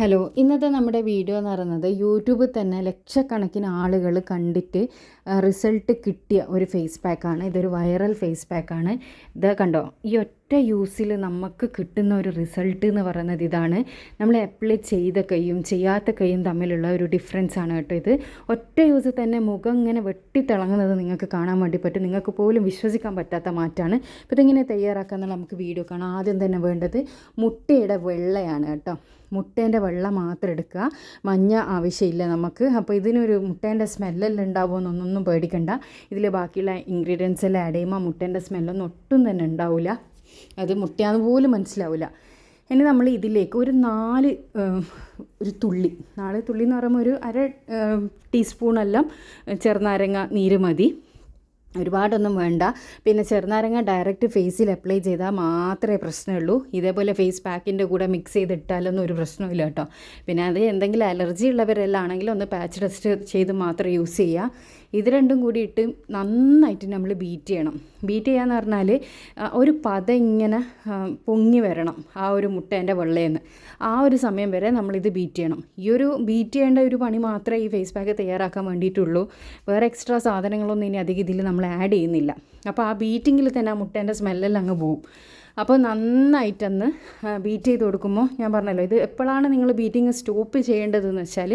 Hello ഇന്നത്തെ നമ്മുടെ video എന്ന് പറയുന്നത് യൂട്യൂബിൽ തന്നെ ലക്ഷക്കണക്കിന് ആളുകൾ കണ്ടിട്ട് റിസൾട്ട് കിട്ടിയ ഒരു ഫേസ് പാക്കാണ്. ഇതൊരു വൈറൽ ഫേസ് പാക്കാണ്. ഇത് കണ്ടോ? ഈ ഒറ്റ യൂസിൽ നമുക്ക് കിട്ടുന്ന ഒരു റിസൾട്ട് എന്ന് പറയുന്നത് ഇതാണ്. നമ്മൾ അപ്ലൈ ചെയ്ത കൈയും ചെയ്യാത്ത കൈയും തമ്മിലുള്ള ഒരു ഡിഫറൻസ് ആണ് കേട്ടോ ഇത്. ഒറ്റ യൂസ് തന്നെ മുഖം ഇങ്ങനെ വെട്ടിത്തിളങ്ങുന്നത് നിങ്ങൾക്ക് കാണാൻ വേണ്ടി പറ്റും. നിങ്ങൾക്ക് പോലും വിശ്വസിക്കാൻ പറ്റാത്ത മാറ്റമാണ് അപ്പോൾ ഇതിങ്ങനെ തയ്യാറാക്കാമെന്നുള്ള നമുക്ക് വീഡിയോ കാണാം. ആദ്യം തന്നെ വേണ്ടത് മുട്ടയുടെ വെള്ളയാണ് കേട്ടോ. മുട്ടേന്റെ വെള്ള മാത്രം എടുക്കുക. മഞ്ഞ ആവശ്യമില്ല നമുക്ക്. അപ്പോൾ ഇതിനൊരു മുട്ടേന്റെ സ്മെല്ലെല്ലാം ഉണ്ടാവുമെന്നൊന്നും പേടിക്കണ്ട. ഇതിൽ ബാക്കിയുള്ള ഇൻഗ്രീഡിയൻസ് എല്ലാം ആഡ് ചെയ്യുമ്പോൾ മുട്ടേന്റെ സ്മെല്ലൊന്നും ഒട്ടും തന്നെ ഉണ്ടാവില്ല അത് മുട്ടയാന്ന് പോലും മനസ്സിലാവില്ല ഇനി നമ്മൾ ഇതിലേക്ക് ഒരു നാല് ഒരു തുള്ളി നാല് തുള്ളി എന്ന് പറയുമ്പോൾ ഒരു അര ടീസ്പൂണെല്ലാം ചെറുനാരങ്ങ നീര് മതി. ഒരുപാടൊന്നും വേണ്ട. പിന്നെ ചെറുനാരങ്ങ ഡയറക്റ്റ് ഫേസിൽ അപ്ലൈ ചെയ്താൽ മാത്രമേ പ്രശ്നമുള്ളൂ. ഇതേപോലെ ഫേസ് പാക്കിന്റെ കൂടെ മിക്സ് ചെയ്തിട്ടാലൊന്നും ഒരു പ്രശ്നമില്ല കേട്ടോ. പിന്നെ അത് എന്തെങ്കിലും അലർജി ഉള്ളവരെല്ലാം ആണെങ്കിൽ ഒന്ന് പാച്ച് ടെസ്റ്റ് ചെയ്ത് മാത്രം യൂസ് ചെയ്യുക. ഇത് രണ്ടും കൂടി ഇട്ട് നന്നായിട്ട് നമ്മൾ ബീറ്റ് ചെയ്യണം. ബീറ്റ് ചെയ്യാന്ന് പറഞ്ഞാൽ ഒരു പത ഇങ്ങനെ പൊങ്ങി വരണം ആ ഒരു മുട്ടേന്റെ വെള്ളയെന്ന് ആ ഒരു സമയം വരെ നമ്മളിത് ബീറ്റ് ചെയ്യണം. ഈ ഒരു ബീറ്റ് ചെയ്യേണ്ട ഒരു പണി മാത്രമേ ഈ ഫേസ് പാക്ക് തയ്യാറാക്കാൻ വേണ്ടിയിട്ടുള്ളൂ. വേറെ എക്സ്ട്രാ സാധനങ്ങളൊന്നും ഇനി അധികം ഇതിൽ നമ്മൾ ആഡ് ചെയ്യുന്നില്ല. അപ്പോൾ ആ ബീറ്റിങ്ങിൽ തന്നെ ആ മുട്ടേന്റെ സ്മെല്ലെല്ലാം അങ്ങ് പോവും. അപ്പോൾ നന്നായിട്ടൊന്ന് ബീറ്റ് ചെയ്ത് കൊടുക്കുമ്പോൾ ഞാൻ പറഞ്ഞല്ലോ ഇത് എപ്പോഴാണ് നിങ്ങൾ ബീറ്റിങ് സ്റ്റോപ്പ് ചെയ്യേണ്ടതെന്ന് വെച്ചാൽ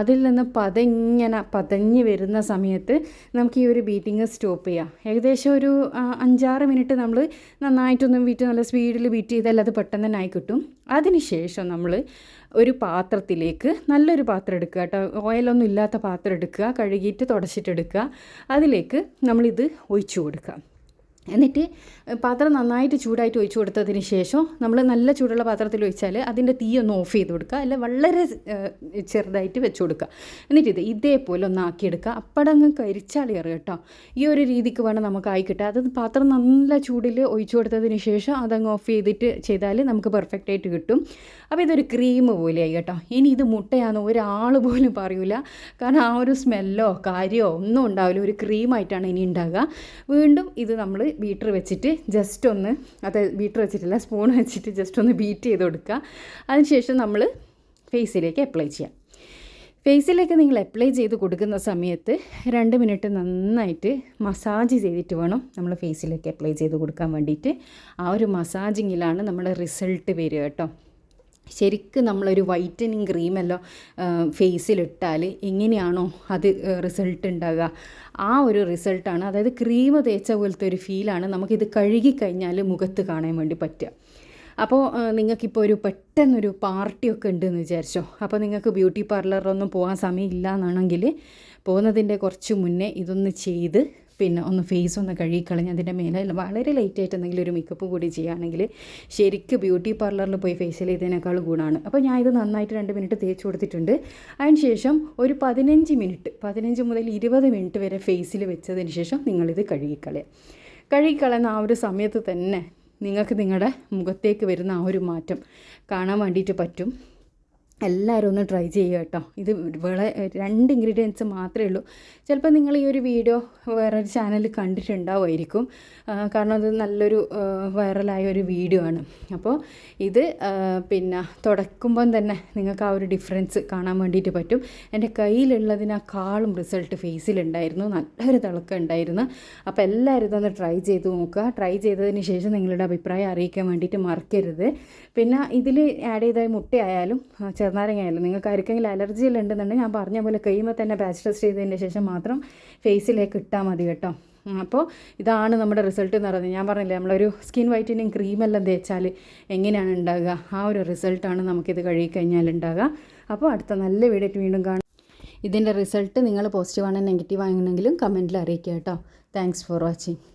അതിൽ നിന്ന് പതങ്ങനെ പതഞ്ഞ് വരുന്ന സമയത്ത് നമുക്ക് ഈ ഒരു ബീറ്റിങ് സ്റ്റോപ്പ് ചെയ്യാം. ഏകദേശം ഒരു അഞ്ചാറ് മിനിറ്റ് നമ്മൾ നന്നായിട്ടൊന്ന് ബീറ്റ് നല്ല സ്പീഡിൽ ബീറ്റ് ചെയ്താൽ അത് പെട്ടെന്ന് തന്നെ ആയി കിട്ടും. അതിനുശേഷം നമ്മൾ ഒരു പാത്രത്തിലേക്ക് നല്ലൊരു പാത്രം എടുക്കുക കേട്ടോ. ഓയിലൊന്നും ഇല്ലാത്ത പാത്രം എടുക്കുക കഴുകിയിട്ട് തുടച്ചിട്ടെടുക്കുക. അതിലേക്ക് നമ്മളിത് ഒഴിച്ചു കൊടുക്കുക. എന്നിട്ട് പാത്രം നന്നായിട്ട് ചൂടായിട്ട് ഒഴിച്ചു കൊടുത്തതിന് ശേഷം നമ്മൾ നല്ല ചൂടുള്ള പാത്രത്തിൽ ഒഴിച്ചാൽ അതിന്റെ തീ ഒന്ന് ഓഫ് ചെയ്ത് കൊടുക്കുക. അല്ല വളരെ ചെറുതായിട്ട് വെച്ച് കൊടുക്കുക. എന്നിട്ട് ഇത് ഇതേപോലെ ഒന്ന് ആക്കിയെടുക്കുക. അപ്പടങ്ങ് കരിച്ചാളിയറ് കേട്ടോ. ഈ ഒരു രീതിക്ക് വേണം നമുക്ക് ആയി കിട്ടുക. അത് പാത്രം നല്ല ചൂടിൽ ഒഴിച്ചു കൊടുത്തതിന് ശേഷം അതങ്ങ് ഓഫ് ചെയ്തിട്ട് ചെയ്താൽ നമുക്ക് പെർഫെക്റ്റ് ആയിട്ട് കിട്ടും. അപ്പോൾ ഇതൊരു ക്രീം പോലെയായി കേട്ടോ. ഇനി ഇത് മുട്ടയാണെന്ന് ഒരാൾ പോലും പറയൂല. കാരണം ആ ഒരു സ്മെല്ലോ കാര്യമോ ഒന്നും ഉണ്ടാവില്ല. ഒരു ക്രീമായിട്ടാണ് ഇനി ഉണ്ടാകുക വീണ്ടും ഇത് നമ്മൾ ബീറ്റർ വെച്ചിട്ട് ജസ്റ്റ് ഒന്ന് അത് ബീറ്റർ വെച്ചിട്ടില്ല സ്പൂൺ വെച്ചിട്ട് ജസ്റ്റ് ഒന്ന് ബീറ്റ് ചെയ്ത് കൊടുക്കുക. അതിനുശേഷം നമ്മൾ ഫേസിലേക്ക് അപ്ലൈ ചെയ്യാം. ഫേസിലേക്ക് നിങ്ങൾ അപ്ലൈ ചെയ്ത് കൊടുക്കുന്ന സമയത്ത് രണ്ട് മിനിറ്റ് നന്നായിട്ട് മസാജ് ചെയ്തിട്ട് വേണം നമ്മൾ ഫേസിലേക്ക് അപ്ലൈ ചെയ്ത് കൊടുക്കാൻ വേണ്ടിയിട്ട്. ആ ഒരു മസാജിങ്ങിലാണ് നമ്മുടെ റിസൾട്ട് വരിക കേട്ടോ. ശരിക്കും നമ്മളൊരു വൈറ്റനിങ് ക്രീമെല്ലാം ഫേസിലിട്ടാൽ എങ്ങനെയാണോ അത് റിസൾട്ട് ഉണ്ടാകുക ആ ഒരു റിസൾട്ടാണ് അതായത് ക്രീം തേച്ച പോലത്തെ ഒരു ഫീലാണ് നമുക്കിത് കഴുകിക്കഴിഞ്ഞാൽ മുഖത്ത് കാണാൻ വേണ്ടി പറ്റുക. അപ്പോൾ നിങ്ങൾക്കിപ്പോൾ ഒരു പെട്ടെന്നൊരു പാർട്ടിയൊക്കെ ഉണ്ടെന്ന് വിചാരിച്ചോ? അപ്പോൾ നിങ്ങൾക്ക് ബ്യൂട്ടി പാർലറിലൊന്നും പോകാൻ സമയമില്ല എന്നാണെങ്കിൽ പോകുന്നതിന്റെ കുറച്ച് മുന്നേ ഇതൊന്ന് ചെയ്ത് പിന്നെ ഒന്ന് ഫേസ് ഒന്ന് കഴുകിക്കളഞ്ഞ് അതിന്റെ മേലെ വളരെ ലൈറ്റായിട്ട് എന്തെങ്കിലും ഒരു മേക്കപ്പ് കൂടി ചെയ്യുകയാണെങ്കിൽ ശരിക്കും ബ്യൂട്ടി പാർലറിൽ പോയി ഫേഷ്യൽ ചെയ്തതിനേക്കാൾ ഗുണമാണ് അപ്പോൾ ഞാൻ ഇത് നന്നായിട്ട് രണ്ട് മിനിറ്റ് തേച്ച് കൊടുത്തിട്ടുണ്ട്. അതിന് ശേഷം ഒരു പതിനഞ്ച് മിനിറ്റ് പതിനഞ്ച് മുതൽ ഇരുപത് മിനിറ്റ് വരെ ഫേസിൽ വെച്ചതിന് ശേഷം നിങ്ങളിത് കഴുകിക്കളയുക കഴുകിക്കളയുന്ന ആ ഒരു സമയത്ത് തന്നെ നിങ്ങൾക്ക് നിങ്ങളുടെ മുഖത്തേക്ക് വരുന്ന ആ ഒരു മാറ്റം കാണാൻ വേണ്ടിയിട്ട് പറ്റും. എല്ലാവരും ഒന്ന് ട്രൈ ചെയ്യുക കേട്ടോ. ഇത് വളരെ രണ്ട് ഇൻഗ്രീഡിയൻസ് മാത്രമേ ഉള്ളൂ. ചിലപ്പോൾ നിങ്ങൾ ഈ ഒരു വീഡിയോ വേറൊരു ചാനലിൽ കണ്ടിട്ടുണ്ടാവുമായിരിക്കും. കാരണം അത് നല്ലൊരു വൈറലായ ഒരു വീഡിയോ ആണ്. അപ്പോൾ ഇത് പിന്നെ തുടക്കുമ്പം തന്നെ നിങ്ങൾക്ക് ആ ഒരു ഡിഫറൻസ് കാണാൻ വേണ്ടിയിട്ട് പറ്റും. എന്റെ കയ്യിലുള്ളതിനേക്കാളും റിസൾട്ട് ഫേസിലുണ്ടായിരുന്നു നല്ലൊരു തിളക്കം ഉണ്ടായിരുന്നു. അപ്പോൾ എല്ലാവരും ഇതൊന്ന് ട്രൈ ചെയ്ത് നോക്കുക. ട്രൈ ചെയ്തതിന് ശേഷം നിങ്ങളുടെ അഭിപ്രായം അറിയിക്കാൻ വേണ്ടിയിട്ട് മറക്കരുത്. പിന്നെ ഇതിൽ ആഡ് ചെയ്ത മുട്ടയായാലും ആയാലും നിങ്ങൾക്ക് ആർക്കെങ്കിലും അലർജി എല്ലാം ഉണ്ടെന്നുണ്ടെങ്കിൽ ഞാൻ പറഞ്ഞ പോലെ കഴിയുമ്പോൾ തന്നെ പാച്ച് ടെസ്റ്റ് ചെയ്തതിന്റെ ശേഷം മാത്രം ഫേസിലേക്ക് ഇട്ടാൽ മതി കേട്ടോ. അപ്പോൾ ഇതാണ് നമ്മുടെ റിസൾട്ട് എന്ന് പറയുന്നത്. ഞാൻ പറഞ്ഞില്ലേ നമ്മളൊരു സ്കിൻ വൈറ്റനിങ് ക്രീമെല്ലാം തേച്ചാൽ എങ്ങനെയാണ് ഉണ്ടാകുക ആ ഒരു റിസൾട്ടാണ് നമുക്കിത് കഴുകിക്കഴിഞ്ഞാൽ ഉണ്ടാകുക അപ്പോൾ അടുത്ത നല്ല വീഡിയോ വീണ്ടും കാണാം. ഇതിന്റെ റിസൾട്ട് നിങ്ങൾ പോസിറ്റീവ് ആണെങ്കിൽ നെഗറ്റീവ് ആണെങ്കിലും കമന്റിൽ അറിയിക്കുക കേട്ടോ. Thanks for watching